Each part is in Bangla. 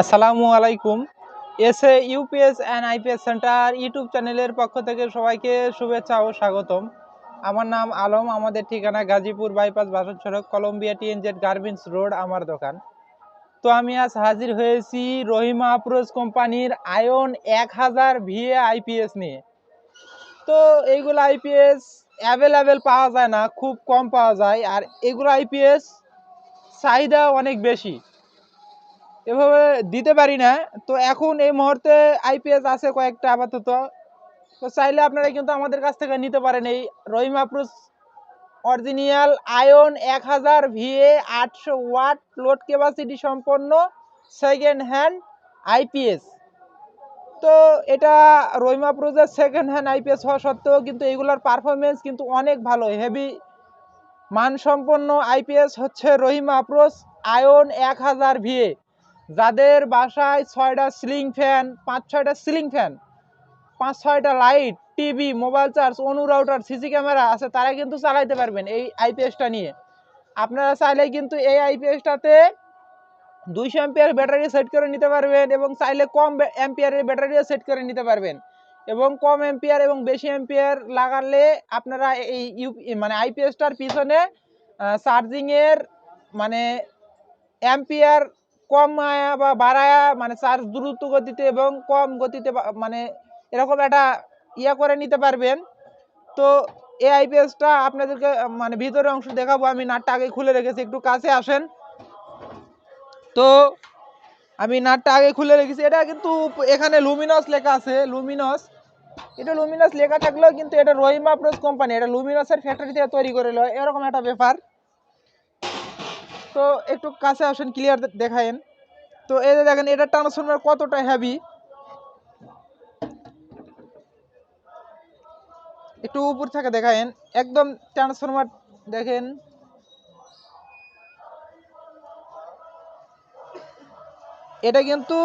আসসালামু আলাইকুম। S A UPS and IPS centre YouTube চ্যানেলের পক্ষ থেকে সবাইকে শুভেচ্ছা ও স্বাগতম। আমার নাম আলম, আমাদের ঠিকানা গাজীপুর বাইপাস বাসন সড়ক, কলম্বিয়া টিএনজেড গার্মেন্টস রোড, আমার দোকান। তো আমি আজ হাজির হয়েছি রহিমা আপ্রোজ কোম্পানির আয়ন এক হাজার ভিএ আইপিএস নিয়ে। তো এইগুলো আইপিএস অ্যাভেলেবেল পাওয়া যায় না, খুব কম পাওয়া যায়। আর এগুলো আইপিএস চাহিদা অনেক বেশি। এভাবে দিতে পারি না। তো এখন এই মুহূর্তে আইপিএস আছে কয়েকটা আপাতত। তো চাইলে আপনারা কিন্তু আমাদের কাছ থেকে নিতে পারেন এই রহিম আপ্রুস অরিজিনাল আয়ন এক হাজার ভিএ আটশো ওয়াট লোড ক্যাপাসিটি সম্পন্ন সেকেন্ড হ্যান্ড আইপিএস তো এটা রহিম আপ্রুসের সেকেন্ড হ্যান্ড আইপিএস হওয়া সত্ত্বেও কিন্তু এগুলোর পারফরমেন্স কিন্তু অনেক ভালো। হেভি মানসম্পন্ন আইপিএস হচ্ছে রহিম আপ্রোস আয়ন এক হাজার ভিএ। যাদের বাসায় ছয়টা সিলিং ফ্যান পাঁচ ছয়টা সিলিং ফ্যান পাঁচ ছয়টা লাইট টিভি মোবাইল চার্জ অনু রাউটার সিসি ক্যামেরা আছে, তারা কিন্তু চালাইতে পারবেন এই আইপিএসটা নিয়ে। আপনারা চাইলে কিন্তু এই আইপিএসটাতে দুইশো অ্যাম্পিয়ার ব্যাটারি সেট করে নিতে পারবেন এবং চাইলে কম অ্যাম্পিয়ারের ব্যাটারিও সেট করে নিতে পারবেন। এবং কম অ্যাম্পিয়ার এবং বেশি অ্যাম্পিয়ার লাগালে আপনারা এই ইউ মানে আইপিএসটার পিছনে চার্জিংয়ের মানে অ্যাম্পিয়ার কম আয়া বা বাড়ায়া মানে চার্জ দ্রুত গতিতে এবং কম গতিতে মানে এরকম একটা ইয়া করে নিতে পারবেন। তো এই আইপিএসটা আপনাদেরকে মানে ভিতরে অংশ দেখাবো, আমি নাটটা আগে খুলে রেখেছি, একটু কাছে আসেন। তো আমি নাটটা আগে খুলে রেখেছি, এটা কিন্তু এখানে লুমিনস লেখা আছে লুমিনস এটা লুমিনাস লেখা থাকলেও কিন্তু এটা রহিমা প্রোস কোম্পানি এটা লুমিনাসের ফ্যাক্টরি থেকে তৈরি করে এরকম একটা ব্যাপার। তো একটু কাছে আসেন ক্লিয়ার দেখায়েন। তো এই যে দেখেন, এটা ট্রান্সফরমার কতটা হেভি একটু উপর থেকে দেখায়েন। একদম ট্রান্সফরমার দেখেন। এটা কিন্তু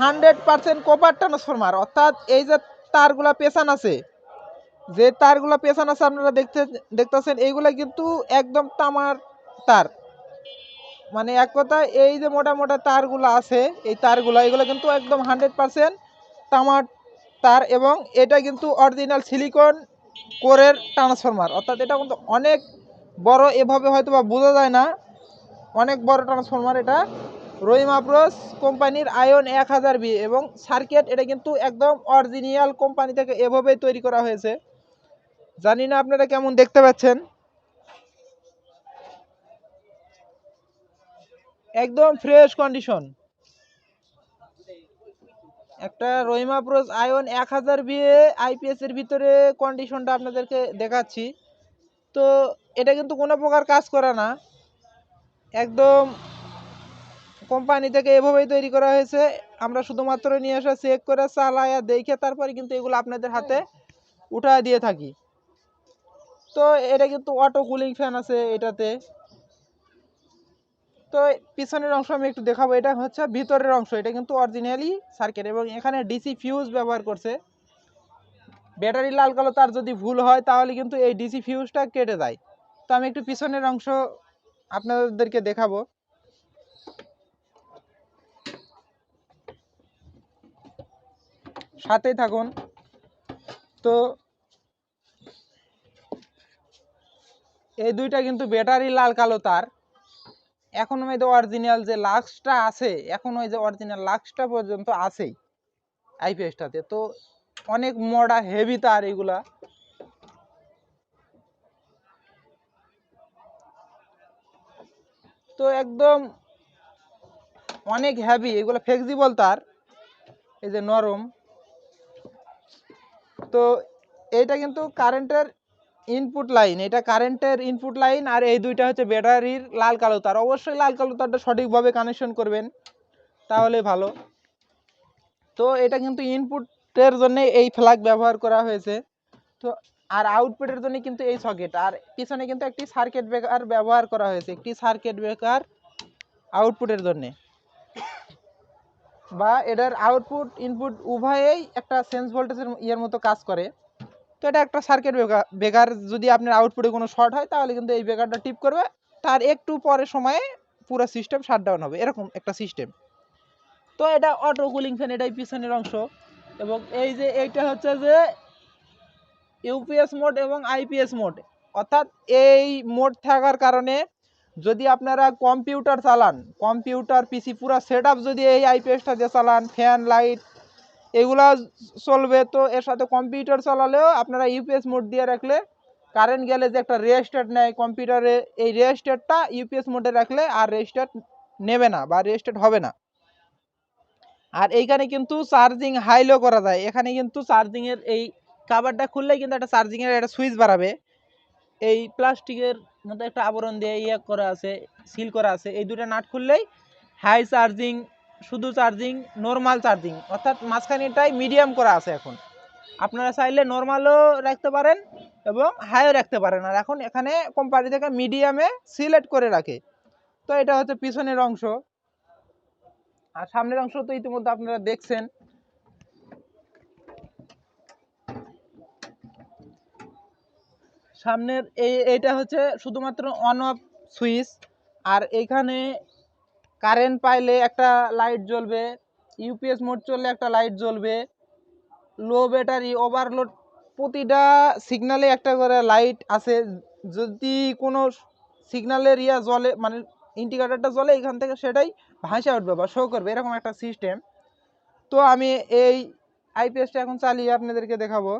হান্ড্রেড পার্সেন্ট কপার ট্রান্সফরমার অর্থাৎ এই যে তারগুলা পেছান আছে, যে তারগুলা পেছান আছে আপনারা দেখতে দেখতেছেন, এইগুলা কিন্তু একদম তামার তার। মানে এক কথা এই যে মোটা মোটা তারগুলো আছে, এই তারগুলো, এগুলো কিন্তু একদম হান্ড্রেড পার্সেন্ট তামার তার এবং এটা কিন্তু অরিজিনাল সিলিকন কোরের ট্রান্সফরমার অর্থাৎ এটা কিন্তু অনেক বড়, এভাবে হয়তো বা বোঝা যায় না। অনেক বড় ট্রান্সফরমার এটা। রহিম কোম্পানির আয়ন এক হাজার বি এবং সার্কিট এটা কিন্তু একদম অরিজিনাল কোম্পানি থেকে এভাবেই তৈরি করা হয়েছে। জানি না আপনারা কেমন দেখতে পাচ্ছেন। একদম ফ্রেশ কন্ডিশন একটা রহিমা প্রোস আয়ন এক হাজার বিয়ে আইপিএস এর ভিতরে কন্ডিশনটা আপনাদেরকে দেখাচ্ছি। তো এটা কিন্তু কোনো প্রকার কাজ করে না। একদম কোম্পানি থেকে এভাবেই তৈরি করা হয়েছে। আমরা শুধুমাত্র নিয়ে আসা চেক করে, চালায়া, দেখে তারপরে কিন্তু এগুলো আপনাদের হাতে উঠা দিয়ে থাকি। তো এটা কিন্তু অটো কুলিং ফ্যান আছে এটাতে। তো পিছনের অংশ আমি একটু দেখাবো। এটা হচ্ছে ভিতরের অংশ। এটা কিন্তু অরিজিনালি সার্কিট এবং এখানে ডিসি ফিউজ ব্যবহার করছে। ব্যাটারি লাল কালো, তার যদি ভুল হয় তাহলে কিন্তু এই ডিসি ফিউজটা কেটে যায় তো আমি একটু পিছনের অংশ আপনাদেরকে দেখাবো। সাথেই থাকুন। তো এই দুইটা কিন্তু ব্যাটারি লাল কালো তার। এখন ওই যে অরিজিনাল যে লাক্সটা আছে, এখন ওই যে অরিজিনাল লাক্সটা পর্যন্ত আছেই আইপিএসটাতে তো অনেক মোটা হেভি তার এগুলা। তো একদম অনেক হেভি এগুলো ফ্লেক্সিবল তার। এই যে নরম। তো এইটা কিন্তু কারেন্টের ইনপুট লাইন এটা কারেন্টের ইনপুট লাইন আর এই দুইটা হচ্ছে ব্যাটারির লাল কালো তার। অবশ্যই লাল কালো তারটা সঠিকভাবে কানেকশন করবেন, তাহলে ভালো। তো এটা কিন্তু ইনপুটের জন্য এই ফ্ল্যাগ ব্যবহার করা হয়েছে। তো আর আউটপুটের জন্য কিন্তু এই সকেট আর পিছনে কিন্তু একটি সার্কিট ব্রেকার ব্যবহার করা হয়েছে, একটি সার্কিট ব্রেকার আউটপুটের জন্য। বা এটার আউটপুট ইনপুট উভয়েই একটা সেন্স ভোল্টেজের ইয়ের মতো কাজ করে। তো এটা একটা সার্কিট ব্রেকার যদি আপনার আউটপুটে কোনো শর্ট হয়, তাহলে কিন্তু এই ব্রেকারটা টিপ করবে। তার একটু পরে সময়ে পুরো সিস্টেম শাটডাউন হবে, এরকম একটা সিস্টেম তো এটা অটো কুলিং ফ্যান এটাই পিছনের অংশ। এবং এই যে এইটা হচ্ছে যে ইউপিএস মোড এবং আইপিএস মোড অর্থাৎ এই মোড থাকার কারণে যদি আপনারা কম্পিউটার চালান কম্পিউটার পিসি পুরো সেট যদি এই আইপিএসটা দিয়ে চালান ফ্যান লাইট এগুলা চলবে, তো এর সাথে কম্পিউটার চালালেও আপনারা ইউপিএস মোড দিয়ে রাখলে কারেন্ট গেলে যে একটা রেজিস্টার নেয় কম্পিউটারে এই রেজিস্টারটা ইউপিএস মোডে রাখলে আর রেজিস্টার নেবে না বা রেজিস্টার হবে না। আর এইখানে কিন্তু চার্জিং হাইলো করা যায়। এখানে কিন্তু চার্জিংয়ের এই কাভারটা খুললেই কিন্তু একটা চার্জিংয়ের একটা সুইচ বাড়াবে। এই প্লাস্টিকের মতো একটা আবরণ দিয়ে ইয়ে করা আছে সিল করা আছে। এই দুটো নাট খুললেই হাই চার্জিং শুধু চার্জিং নর্মাল চার্জিং অর্থাৎ মাঝখানেটাই মিডিয়াম করা আছে এখন। আপনারা চাইলে নর্মালও রাখতে পারেন এবং হাইও রাখতে পারেন। আর এখন এখানে কোম্পানি থেকে মিডিয়ামে সিলেক্ট করে রাখে। তো এটা হচ্ছে পিছনের অংশ। আর সামনের অংশ তো ইতিমধ্যে আপনারা দেখছেন। সামনের এই এইটা হচ্ছে শুধুমাত্র অন অফ সুইচ আর এইখানে কারেন্ট পাইলে একটা লাইট জ্বলবে ইউপিএস মোড চললে একটা লাইট জ্বলবে লো ব্যাটারি ওভারলোড প্রতিটা সিগনালে একটা করে লাইট আছে। যদি কোনো সিগনালের ইয়া জ্বলে মানে ইন্ডিকেটারটা জ্বলে, এখান থেকে সেটাই ভাসে উঠবে বা শো করবে, এরকম একটা সিস্টেম তো আমি এই আইপিএসটা এখন চালিয়ে আপনাদেরকে দেখাবো।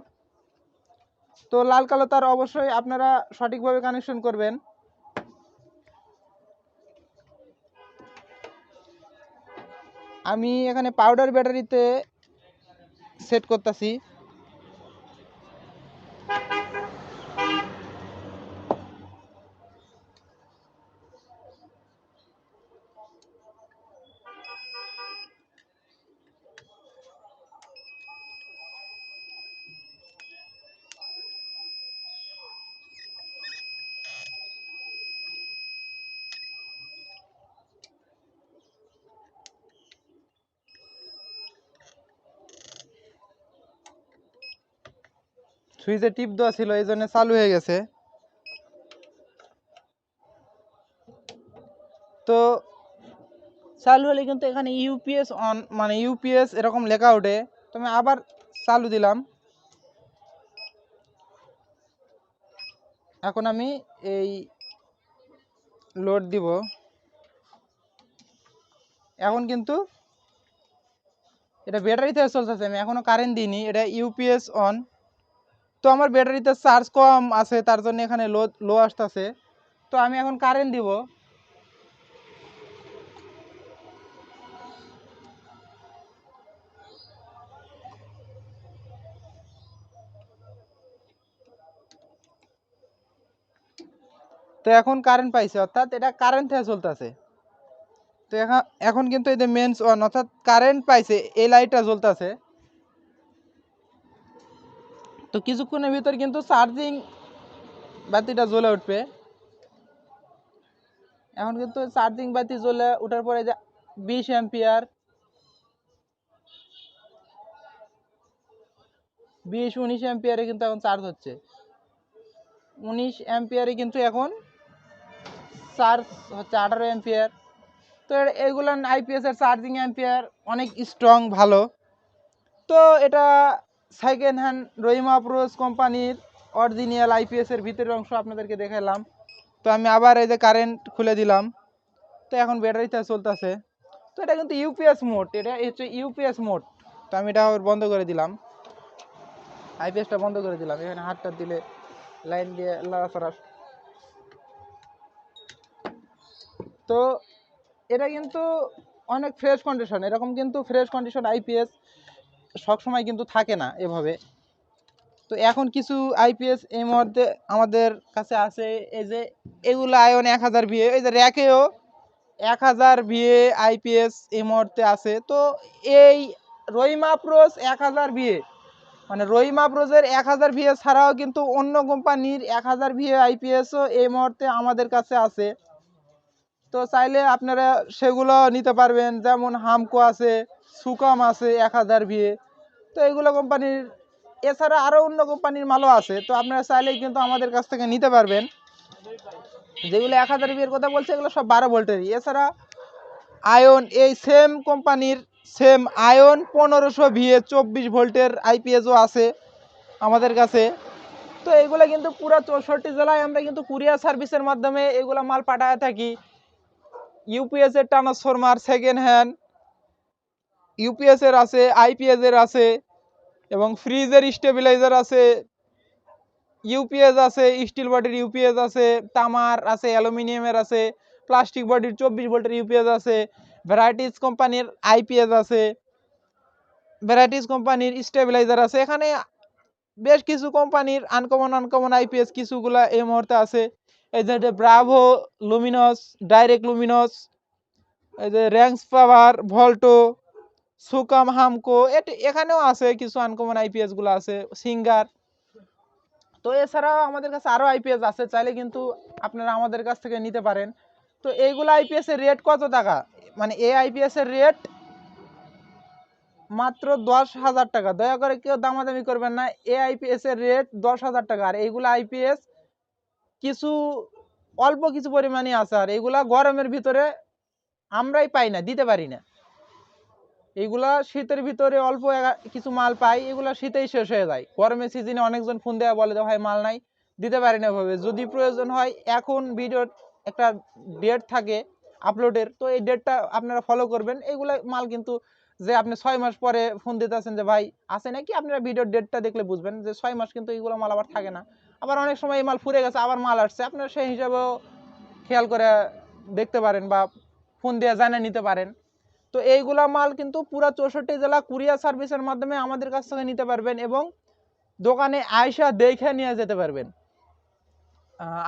তো লাল কালো তার অবশ্যই আপনারা সঠিকভাবে কানেকশন করবেন। আমি এখানে পাউডার ব্যাটারিতে সেট করতেছি। সুইচে টিপ দেওয়া ছিল, এই জন্য চালু হয়ে গেছে। তো চালু হলে কিন্তু এখানে ইউপিএস অন মানে ইউপিএস এরকম লেখা ওঠে। তো আমি আবার চালু দিলাম। এখন আমি এই লোড দিব। এখন কিন্তু এটা ব্যাটারিতে চলতেছে, আমি এখনও কারেন্ট দিইনি, এটা ইউপিএস অন তো আমার ব্যাটারিতে চার্জ কম আছে, তার জন্য এখানে লো লো আসতেছে। তো আমি এখন কারেন্ট দিব। তো এখন কারেন্ট পাইছে, অর্থাৎ এটা কারেন্ট থেকে চলতেছে। তো এখন এখন কিন্তু এই যে মেন্স অন অর্থাৎ কারেন্ট পাইছে, এই লাইটটা জ্বলতেছে। তো কিছুক্ষণের ভিতর কিন্তু চার্জিং বাতিটা জ্বলে উঠবে। এখন কিন্তু চার্জিং বাতি জ্বলে ওঠার পরে বিশ অ্যাম্পিয়ার বিশ, উনিশ অ্যাম্পিয়ারে কিন্তু এখন চার্জ হচ্ছে। উনিশ অ্যাম্পিয়ারে কিন্তু এখন চার্জ হচ্ছে আঠারো অ্যাম্পিয়ার তো এগুলো আইপিএস এর চার্জিং অ্যাম্পিয়ার অনেক স্ট্রং ভালো। তো এটা সেকেন্ড হ্যান্ড রহিমা প্রোস কোম্পানির অরিজিনাল আইপিএস এর ভিতরের অংশ আপনাদেরকে দেখালাম তো আমি আবার এই যে কারেন্ট খুলে দিলাম। তো এখন ব্যাটারিতে চলতেছে। তো এটা কিন্তু ইউপিএস মোড এটা হচ্ছে ইউপিএস মোড তো আমি এটা বন্ধ করে দিলাম। আইপিএসটা বন্ধ করে দিলাম। এখানে হাতটা দিলে লাইন দিয়ে লড়াচড়া। তো এটা কিন্তু অনেক ফ্রেশ কন্ডিশন এরকম কিন্তু ফ্রেশ কন্ডিশন আইপিএস সবসময় কিন্তু থাকে না এভাবে। তো এখন কিছু আইপিএস এই মুহূর্তে আমাদের কাছে আছে, এই যে এগুলো আয়ন এক হাজার বিয়ে এই যে র্যাকেও এক হাজার বিয়ে আইপিএস এই মুহূর্তে আছে। তো এই রহিমা প্রোস এক হাজার বিয়ে মানে রহিমা প্রোজের এক হাজার ভিএ ছাড়াও কিন্তু অন্য কোম্পানির এক হাজার ভিএ আইপিএসও এই মুহূর্তে আমাদের কাছে আছে। তো চাইলে আপনারা সেগুলো নিতে পারবেন। যেমন হামকো আছে, সুকাম আছে, এক হাজার ভিএ। তো এগুলো কোম্পানির, এছাড়া আরও অন্য কোম্পানির মালও আছে। তো আপনারা চাইলেই কিন্তু আমাদের কাছ থেকে নিতে পারবেন। যেগুলো এক হাজার ভিএর কথা বলছে, এগুলো সব বারো ভোল্টেরই। এছাড়া আয়ন, এই সেম কোম্পানির সেম আয়ন পনেরোশো ভিএ, চব্বিশ ভোল্টের আইপিএসও আছে আমাদের কাছে। তো এগুলো কিন্তু পুরো চৌষট্টি জেলায় আমরা কিন্তু কুরিয়ার সার্ভিসের মাধ্যমে এগুলো মাল পাঠায় থাকি। ইউপিএস এর ট্রান্সফরমার সেকেন্ড হ্যান্ড ইউপিএস এর আছে আইপিএস এর আছে, এবং ফ্রিজের স্টেবিলাইজার আছে ইউপিএস আছে স্টিল বডির ইউপিএস আছে, তামার আছে অ্যালুমিনিয়ামের আছে প্লাস্টিক বডির চব্বিশ ভোল্টের ইউপিএস আছে ভ্যারাইটিস কোম্পানির আইপিএস আছে ভ্যারাইটিস কোম্পানির স্টেবিলাইজার আছে, এখানে বেশ কিছু কোম্পানির আনকমন আনকমন আইপিএস কিছুগুলা এই মুহূর্তে আছে। এই যে ব্রাভো লুমিনস ডাইরেক্ট লুমিনস এই যে র্যাঙ্কস পাওয়ার ভল্টো সুকাম হামকো এটি এখানেও আছে কিছু আনকমন আইপিএসগুলো আছে সিঙ্গার তো এছাড়াও আমাদের কাছে আরও আইপিএস আছে, চাইলে কিন্তু আপনারা আমাদের কাছ থেকে নিতে পারেন। তো এইগুলো আইপিএস এর রেট কত টাকা? মানে এই আইপিএস এর রেট মাত্র দশ হাজার টাকা। দয়া করে কেউ দামাদামি করবেন না এ আইপিএস এর রেট দশ হাজার টাকা। আর এইগুলো আইপিএস কিছু অল্প কিছু পরিমাণে আছে আর এইগুলা গরমের ভিতরে আমরাই পাই না, দিতে পারি না। এইগুলা শীতের ভিতরে অল্প কিছু মাল পাই, এগুলা শীতেই শেষ হয়ে যায়। গরমের সিজনে অনেকজন ফোন দেওয়া বলে যে, ভাই, মাল নাই, দিতে পারি না ভাবে যদি প্রয়োজন হয়, এখন ভিডিওর একটা ডেট থাকে আপলোডের তো এই ডেটটা আপনারা ফলো করবেন। এইগুলা মাল কিন্তু যে আপনি ছয় মাস পরে ফোন দিতেছেন যে, ভাই, আছে নাকি? আপনারা ভিডিওর ডেটটা দেখলে বুঝবেন যে, ছয় মাস কিন্তু এইগুলো মাল আবার থাকে না। আবার অনেক সময় এই মাল ফুরে গেছে, আবার মাল আসছে। আপনারা সেই হিসাবেও খেয়াল করে দেখতে পারেন বা ফোন দিয়ে জানিয়ে নিতে পারেন। তো এইগুলা মাল কিন্তু পুরো চৌষট্টি জেলা কুরিয়ার সার্ভিসের মাধ্যমে আমাদের কাছ থেকে নিতে পারবেন এবং দোকানে আয়সা দেখে নিয়ে যেতে পারবেন।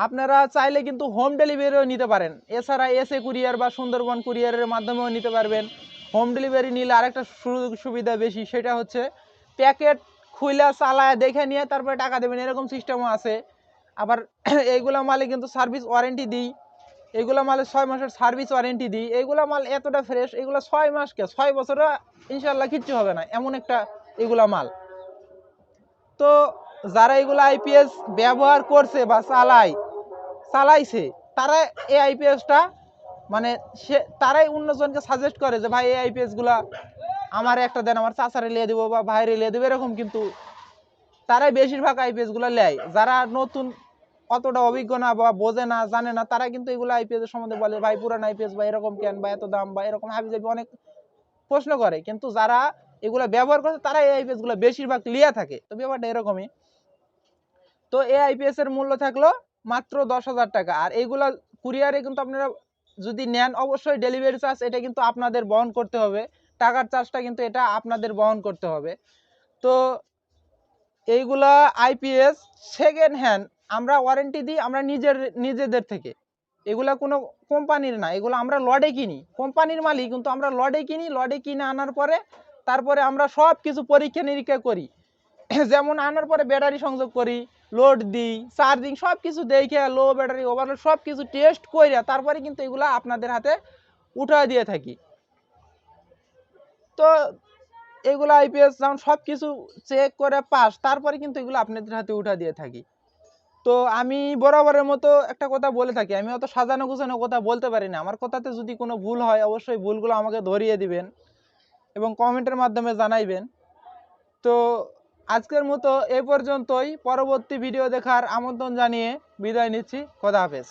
আপনারা চাইলে কিন্তু হোম ডেলিভারিও নিতে পারেন। এছাড়া এসএ কুরিয়ার বা সুন্দরবন কুরিয়ারের মাধ্যমেও নিতে পারবেন। হোম ডেলিভারি নিলে আরেকটা সুযোগ সুবিধা বেশি, সেটা হচ্ছে প্যাকেট খুইলা চালায়, দেখে নিয়ে তারপরে টাকা দেবেন, এরকম সিস্টেমও আছে। আবার এইগুলা মালে কিন্তু সার্ভিস ওয়ারেন্টি দিই। এগুলো মালে ছয় মাসের সার্ভিস ওয়ারেন্টি দিই। এইগুলা মাল এতটা ফ্রেশ এগুলো ছয় মাসকে ছয় বছরে ইনশাল্লাহ কিচ্ছু হবে না, এমন একটা এগুলা মাল। তো যারা এগুলো আইপিএস ব্যবহার করছে বা চালায়, চালাইছে, তারা এই আইপিএসটা মানে সে, তারাই অন্যজনকে সাজেস্ট করে যে, ভাই, এই আইপিএসগুলা আমার একটা দেন, আমার চাচারে লিয়ে দেবো বা ভাইরে লিয়ে দেবো, এরকম কিন্তু তারাই বেশিরভাগ আইপিএসগুলো নেয় যারা নতুন অতটা অভিজ্ঞ না বা বোঝে না, জানে না, তারা কিন্তু এগুলো আইপিএস সম্বন্ধে বলে, ভাই, পুরান আইপিএস বা এরকম কেন? বা এত দাম বা এরকম হাবি হাবিজাবি অনেক প্রশ্ন করে। কিন্তু যারা এগুলো ব্যবহার করে তারা এই আইপিএসগুলো বেশিরভাগ লিয়া থাকে। তো ব্যাপারটা এরকমই। তো এই আইপিএস এর মূল্য থাকল মাত্র দশ হাজার টাকা। আর এইগুলা কুরিয়ারে কিন্তু আপনারা যদি নেন, অবশ্যই ডেলিভারি চার্জ, এটা কিন্তু আপনাদের বহন করতে হবে। টাকার চার্জটা কিন্তু এটা আপনাদের বহন করতে হবে। তো এইগুলা আইপিএস সেকেন্ড হ্যান্ড আমরা ওয়ারেন্টি দিই আমরা নিজের, নিজেদের থেকে। এগুলা কোনো কোম্পানির না, এগুলো আমরা লডে কিনি। কোম্পানির মালই কিন্তু আমরা লডে কিনি লডে কিনে আনার পরে তারপরে আমরা সব কিছু পরীক্ষা নিরীক্ষা করি। যেমন আনার পরে ব্যাটারি সংযোগ করি লোড দিই চার্জিং সব কিছু দেখে লো ব্যাটারি ওভারলোড সব কিছু টেস্ট করে তারপরে কিন্তু এগুলা আপনাদের হাতে উঠা দিয়ে থাকি। তো এগুলো আইপিএস যেমন সব কিছু চেক করে পাস তারপরে কিন্তু এগুলো আপনাদের হাতে উঠা দিয়ে থাকি। তো আমি বরাবরের মতো একটা কথা বলে থাকি, আমি অত সাজানো গুছানো কথা বলতে পারি না। আমার কথাতে যদি কোনো ভুল হয়, অবশ্যই ভুলগুলো আমাকে ধরিয়ে দিবেন এবং কমেন্টের মাধ্যমে জানাইবেন। তো আজকের মতো এ পর্যন্তই, পরবর্তী ভিডিও দেখার আমন্ত্রণ জানিয়ে বিদায় নিচ্ছি। খোদা হাফেজ।